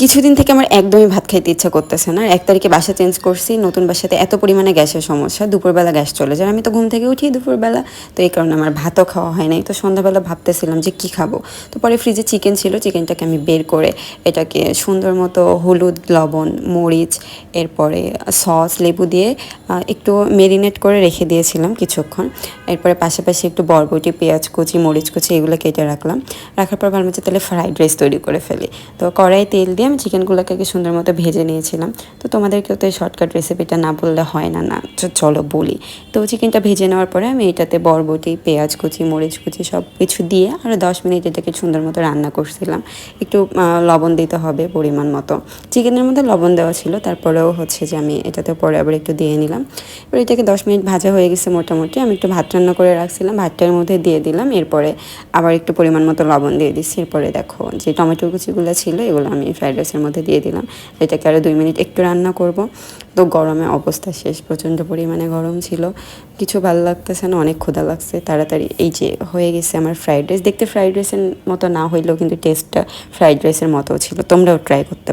কিছুদিন থেকে আমার একদমই ভাত খাইতে ইচ্ছা করতেছে না। এক তারিখে বাসা চেঞ্জ করছি, নতুন বাসাতে এত পরিমাণে গ্যাসের সমস্যা, দুপুরবেলা গ্যাস চলে যায়। আমি তো ঘুম থেকে উঠি দুপুরবেলা, তো এই কারণে আমার ভাতও খাওয়া হয় নাই। তো সন্ধ্যাবেলা ভাবতেছিলাম যে কি খাব? তো পরে ফ্রিজে চিকেন ছিল চিকেনটাকে আমি বের করে এটাকে সুন্দর মতো হলুদ, লবণ, মরিচ, এরপরে সস লেবু দিয়ে একটু মেরিনেট করে রেখে দিয়েছিলাম কিছুক্ষণ। এরপরে পাশাপাশি একটু বরবটি, পেঁয়াজ কুচি, মরিচ কুচি, এগুলো কেটে রাখলাম। রাখার পর ভালো তাহলে ফ্রাইড রাইস তৈরি করে ফেলি। তো কড়াই তেল দিয়ে আমি চিকেনগুলোকে আগে সুন্দর মতো ভেজে নিয়েছিলাম। তো তোমাদেরকেও তো এই শর্টকাট রেসিপিটা না বললে হয় না না। চলো বলি। তো চিকেনটা ভেজে নেওয়ার পরে আমি এটাতে বরবটি, পেঁয়াজ কুচি, মরিচ কুচি সব কিছু দিয়ে আরও দশ মিনিট এটাকে সুন্দর মতো রান্না করছিলাম। একটু লবণ দিতে হবে পরিমাণ মতো। চিকেনের মধ্যে লবণ দেওয়া ছিল, তারপরেও হচ্ছে যে আমি এটাতে পরে আবার একটু দিয়ে নিলাম। এবার এটাকে দশ মিনিট ভাজা হয়ে গেছে মোটামুটি। আমি একটু ভাত রান্না করে রাখছিলাম, ভাতটার মধ্যে দিয়ে দিলাম। এরপরে আবার একটু পরিমাণ মতো লবণ দিয়ে দিচ্ছি। এরপরে দেখো যে টমেটো কুচিগুলো ছিল, এগুলো আমি ফ্রাইড রাইসের মধ্যে দিয়ে দিলাম। এটাকে আরও দুই মিনিট একটু রান্না করব। তো গরমে অবস্থা শেষ, প্রচণ্ড পরিমাণে গরম ছিল। কিছু ভালো লাগতেছে না, অনেক ক্ষুধা লাগছে। তাড়াতাড়ি এই যে হয়ে গেছে আমার ফ্রাইড রাইস দেখতে ফ্রাইড রাইসের মতো না হইলেও কিন্তু টেস্টটা ফ্রাইড রাইসের মতো ছিল। তোমরাও ট্রাই করতে